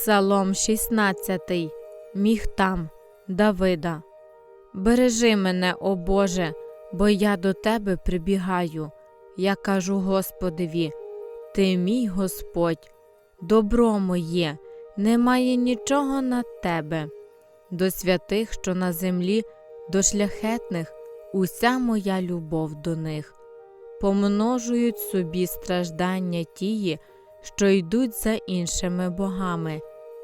Псалом 16. Міг там, Давида. Бережи мене, о Боже, бо я до тебе прибігаю. Я кажу Господеві, Ти мій Господь, добро моє, немає нічого над тебе. До святих, що на землі, до шляхетних, уся моя любов до них. Помножують собі страждання тії, що йдуть за іншими богами.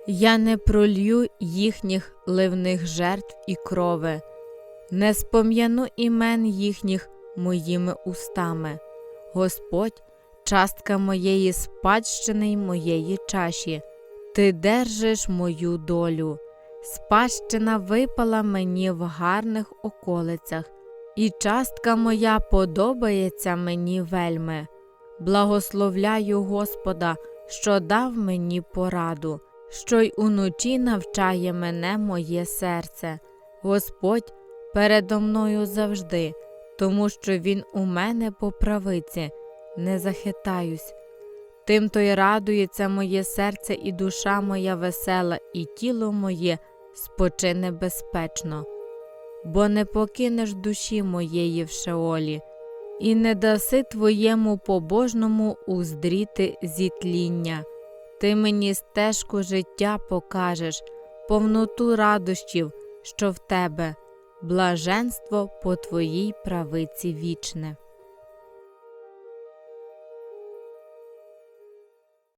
Я не пролью їхніх ливних жертв і крови, не спом'яну імен їхніх моїми устами. Господь, частка моєї спадщини й моєї чаші, ти держиш мою долю. Спадщина випала мені в гарних околицях, і частка моя подобається мені вельми. Благословляю Господа, що дав мені пораду, що й уночі навчає мене моє серце. Господь передо мною завжди, тому що Він у мене по правиці, не захитаюсь. Тим то й радується моє серце і душа моя весела, і тіло моє спочине безпечно, бо не покинеш душі моєї в шеолі, і не даси твоєму побожному уздріти зітління. Ти мені стежку життя покажеш, повноту радощів, що в тебе, блаженство по твоїй правиці вічне.